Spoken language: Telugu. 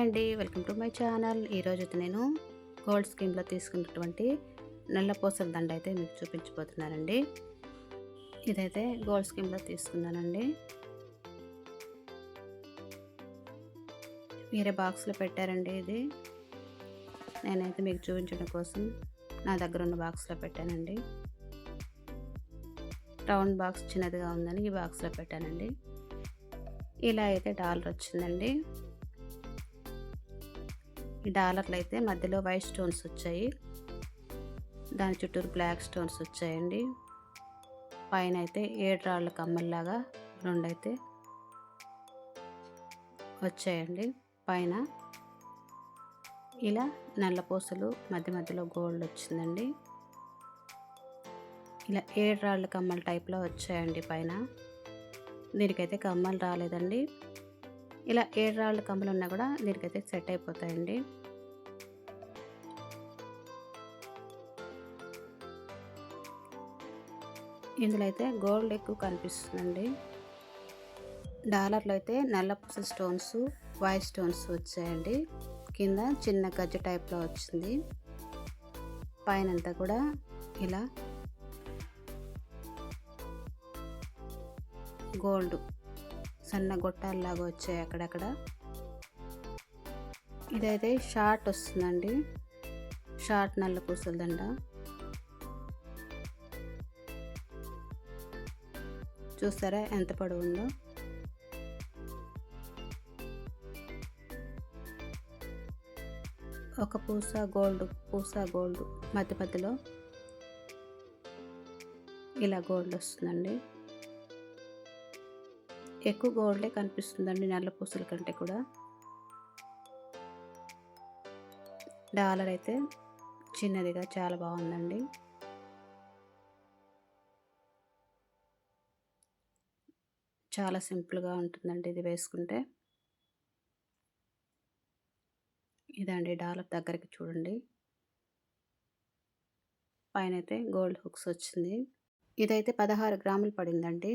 హాయ్ అండి. Welcome to my channel. ఈరోజు అయితే నేను గోల్డ్ స్కీమ్లో తీసుకున్నటువంటి నల్లపూసల దండ అయితే మీకు చూపించబోతున్నానండి. ఇదైతే గోల్డ్ స్కీమ్లో తీసుకున్నానండి. వేరే బాక్స్లో పెట్టారండి ఇది. నేనైతే మీకు చూపించడం కోసం నా దగ్గర ఉన్న బాక్స్లో పెట్టానండి. రౌండ్ బాక్స్ చిన్నదిగా ఉందని ఈ బాక్స్లో పెట్టానండి. ఇలా అయితే డాలర్ వచ్చిందండి. ఈ డాలర్లు అయితే మధ్యలో వైట్ స్టోన్స్ వచ్చాయి. దాని చుట్టూరు బ్లాక్ స్టోన్స్ వచ్చాయండి. పైన అయితే ఏడు రాళ్ళ కమ్మల్లాగా రెండు అయితే వచ్చాయండి. పైన ఇలా నల్ల పూసలు మధ్య మధ్యలో గోల్డ్ వచ్చిందండి. ఇలా ఏడు రాళ్ళ కమ్మల టైప్లో వచ్చాయండి పైన. దీనికైతే కమ్మలు రాలేదండి. ఇలా ఏడు రాళ్ళ కమ్మలు ఉన్నా కూడా దీనికైతే సెట్ అయిపోతాయండి. ఇందులో అయితే గోల్డ్ ఎక్కువ కనిపిస్తుందండి. డాలర్లో అయితే నల్ల పూసల స్టోన్స్ వైట్ స్టోన్స్ వచ్చాయండి. కింద చిన్న గజ్జ టైప్లో వచ్చింది. పైన అంతా కూడా ఇలా గోల్డ్ సన్న గొట్టాల్లాగా వచ్చాయి అక్కడక్కడ. ఇదైతే షార్ట్ వస్తుందండి. షార్ట్ నల్ల పూసలదండ చూస్తారా ఎంత పొడవు ఉందో ఒక పూస గోల్డ్ పూస గోల్డ్ మధ్య మధ్యలో. ఇలా గోల్డ్ వస్తుందండి. ఎక్కువ గోల్డే కనిపిస్తుందండి నల్ల పూసల కంటే కూడా. డాలర్ అయితే చిన్నదిగా చాలా బాగుందండి. చాలా సింపుల్గా ఉంటుందండి ఇది వేసుకుంటే. ఇదండి డాలర్ దగ్గరికి చూడండి. పైన అయితే గోల్డ్ హుక్స్ వచ్చింది. ఇదైతే పదహారు గ్రాములు పడిందండి.